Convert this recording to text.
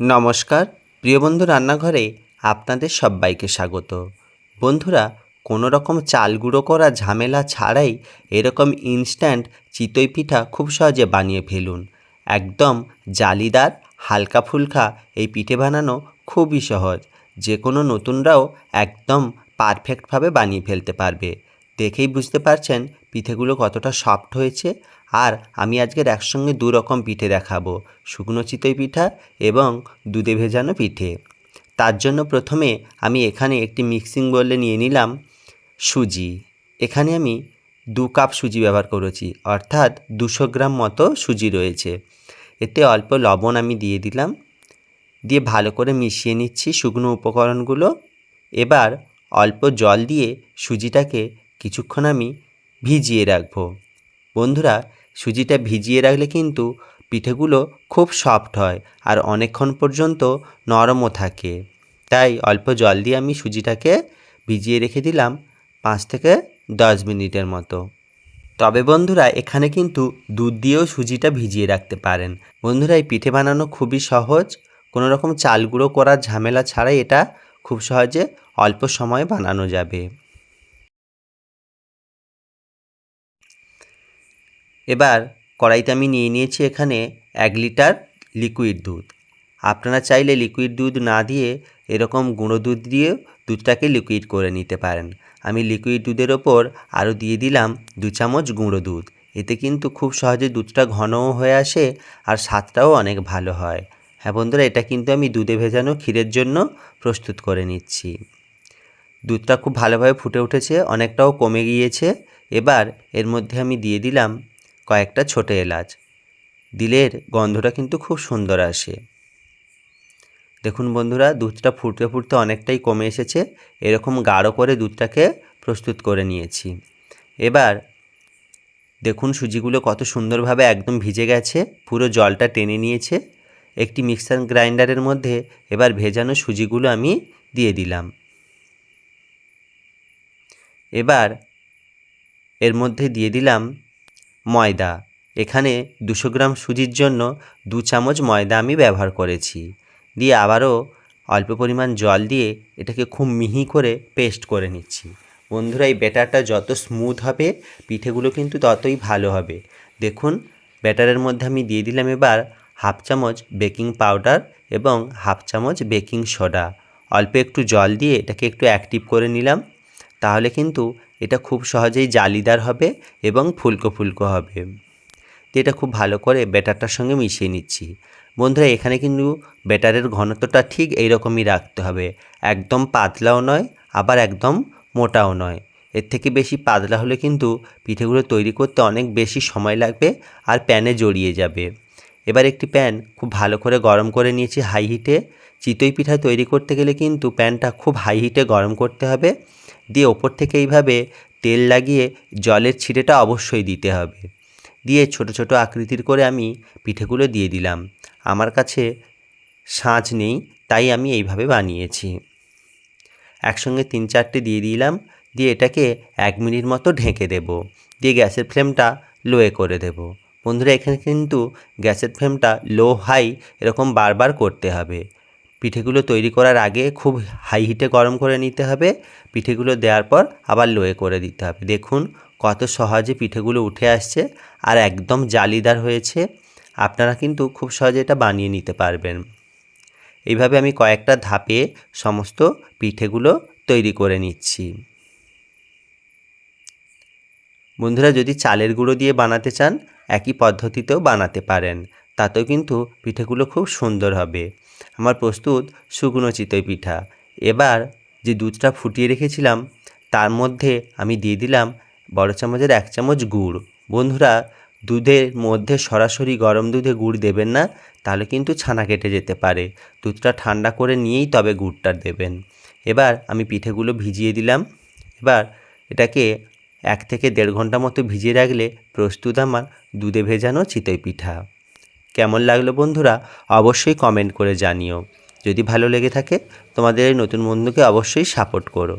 নমস্কার, প্রিয় বন্ধু রান্নাঘরে আপনাদের সবাইকে স্বাগত। বন্ধুরা, কোনো রকম চাল গুঁড়ো করা ঝামেলা ছাড়াই এরকম ইনস্ট্যান্ট চিতই পিঠা খুব সহজে বানিয়ে ফেলুন। একদম জালিদার, হালকা ফুলকা এই পিঠে বানানো খুবই সহজ। যে কোনো নতুনরাও একদম পারফেক্টভাবে বানিয়ে ফেলতে পারবে। দেখেই বুঝতে পারছেন পিঠেগুলো কতটা সফট হয়েছে আর আমি আজকের একসঙ্গে দু রকম পিঠে দেখাবো, শুকনো চিতই পিঠা এবং দুধে ভেজানো পিঠে। তার জন্য প্রথমে আমি এখানে একটি মিক্সিং বোলে নিয়ে নিলাম সুজি। এখানে আমি দু কাপ সুজি ব্যবহার করেছি, অর্থাৎ দুশো গ্রাম মতো সুজি রয়েছে। এতে অল্প লবণ আমি দিয়ে দিলাম। দিয়ে ভালো করে মিশিয়ে নিচ্ছি শুকনো উপকরণগুলো। এবার অল্প জল দিয়ে সুজিটাকে কিছুক্ষণ আমি ভিজিয়ে রাখব। বন্ধুরা সুজিটা ভিজিয়ে রাখলে কিন্তু পিঠেগুলো খুব সফট হয় আর অনেকক্ষণ পর্যন্ত নরমও থাকে। তাই অল্প জল দিয়ে আমি সুজিটাকে ভিজিয়ে রেখে দিলাম পাঁচ থেকে দশ মিনিটের মতো। তবে বন্ধুরা, এখানে কিন্তু দুধ দিয়েও সুজিটা ভিজিয়ে রাখতে পারেন। বন্ধুরা, এই পিঠে বানানো খুবই সহজ। কোনো রকম চাল গুঁড়ো করার ঝামেলা ছাড়াই এটা খুব সহজে অল্প সময়ে বানানো যাবে। এবার কড়াইতে আমি নিয়ে নিয়েছি এখানে এক লিটার লিকুইড দুধ। আপনারা চাইলে লিকুইড দুধ না দিয়ে এরকম গুঁড়ো দুধ দিয়ে দুধটাকে লিকুইড করে নিতে পারেন। আমি লিকুইড দুধের ওপর আরও দিয়ে দিলাম দু চামচ গুঁড়ো দুধ। এতে কিন্তু খুব সহজে দুধটা ঘনও হয়ে আসে আর স্বাদটাও অনেক ভালো হয়। হ্যাঁ বন্ধুরা, এটা কিন্তু আমি দুধে ভেজানো ক্ষীরের জন্য প্রস্তুত করে নিচ্ছি। দুধটা খুব ভালোভাবে ফুটে উঠেছে, অনেকটাও কমে গিয়েছে। এবার এর মধ্যে আমি দিয়ে দিলাম কয়েকটা ছোটো এলাচ। দিলের গন্ধটা কিন্তু খুব সুন্দর আসে। দেখুন বন্ধুরা, দুধটা ফুটতে ফুটতে অনেকটাই কমে এসেছে। এরকম গাঢ় করে দুধটাকে প্রস্তুত করে নিয়েছি। এবার দেখুন সুজিগুলো কত সুন্দরভাবে একদম ভিজে গেছে, পুরো জলটা টেনে নিয়েছে। একটি মিক্সার গ্রাইন্ডারের মধ্যে এবার ভেজানো সুজিগুলো আমি দিয়ে দিলাম। এবার এর মধ্যে দিয়ে দিলাম ময়দা। এখানে দুশো গ্রাম সুজির জন্য দু চামচ ময়দা আমি ব্যবহার করেছি। দিয়ে আবারও অল্প পরিমাণ জল দিয়ে এটাকে খুব মিহি করে পেস্ট করে নিচ্ছি। বন্ধুরা, এই ব্যাটারটা যত স্মুথ হবে, পিঠেগুলো কিন্তু ততই ভালো হবে। দেখুন, ব্যাটারের মধ্যে আমি দিয়ে দিলাম এবার হাফ চামচ বেকিং পাউডার এবং হাফ চামচ বেকিং সোডা। অল্প একটু জল দিয়ে এটাকে একটু অ্যাক্টিভ করে নিলাম। তাহলে কিন্তু এটা খুব সহজেই জালিদার হবে এবং ফুলকো ফুলকো হবে। তো এটা খুব ভালো করে ব্যাটারটার সঙ্গে মিশিয়ে নিচ্ছি। বন্ধুরা, এখানে কিন্তু ব্যাটারের ঘনত্বটা ঠিক এই রকমই রাখতে হবে। একদম পাতলাও নয়, আবার একদম মোটাও নয়। এর থেকে বেশি পাতলা হলে কিন্তু পিঠেগুলো তৈরি করতে অনেক বেশি সময় লাগবে আর প্যানে জড়িয়ে যাবে। এবার একটি প্যান খুব ভালো করে গরম করে নিয়েছি হাই হিটে। চিতই পিঠা তৈরি করতে গেলে কিন্তু প্যানটা খুব হাই হিটে গরম করতে হবে। দিয়ে ওপর থেকে এইভাবে তেল লাগিয়ে জলের ছিটেটা অবশ্যই দিতে হবে। দিয়ে ছোট ছোট আকৃতির করে আমি পিঠেগুলো দিয়ে দিলাম। আমার কাছে সাঁচ নেই, তাই আমি এইভাবে বানিয়েছি। একসঙ্গে তিন চারটে দিয়ে দিলাম, দিয়ে এটাকে এক মিনিট মতো ঢেকে দেব। দিয়ে গ্যাসের ফ্লেমটা লোয়ে করে দেব। বন্ধুরা, এখানে কিন্তু গ্যাসের ফ্লেমটা লো হাই এরকম বারবার করতে হবে। পিঠেগুলো তৈরি করার আগে খুব হাই হিটে গরম করে নিতে হবে। পিঠেগুলো দেওয়ার পর আবার লোয়ে করে দিতে হবে। দেখুন কত সহজে পিঠেগুলো উঠে আসছে আর একদম জালিদার হয়েছে। আপনারা কিন্তু খুব সহজে এটা বানিয়ে নিতে পারবেন। এইভাবে আমি কয়েকটা ধাপে সমস্ত পিঠেগুলো তৈরি করে নিচ্ছি। বন্ধুরা যদি চালের গুঁড়ো দিয়ে বানাতে চান, একই পদ্ধতিতেও বানাতে পারেন। তাতেও কিন্তু পিঠেগুলো খুব সুন্দর হবে। আমার প্রস্তুত শুকনো চিতই পিঠা। এবার যে দুধটা ফুটিয়ে রেখেছিলাম, তার মধ্যে আমি দিয়ে দিলাম বড় চামচের এক চামচ গুড়। বন্ধুরা, দুধের মধ্যে সরাসরি গরম দুধে গুড় দেবেন না, তাহলে কিন্তু ছানা কেটে যেতে পারে। দুধটা ঠান্ডা করে নিয়েই তবে গুড়টা দেবেন। এবার আমি পিঠেগুলো ভিজিয়ে দিলাম। এবার এটাকে এক থেকে দেড় ঘণ্টা মতো ভিজিয়ে রাখলে প্রস্তুত আমার দুধে ভেজানো চিতই পিঠা। কেমন লাগল বন্ধুরা, অবশ্যই কমেন্ট করে জানিও। যদি ভালো লেগে থাকে, তোমাদের এই নতুন বন্ধুকে অবশ্যই সাপোর্ট করো।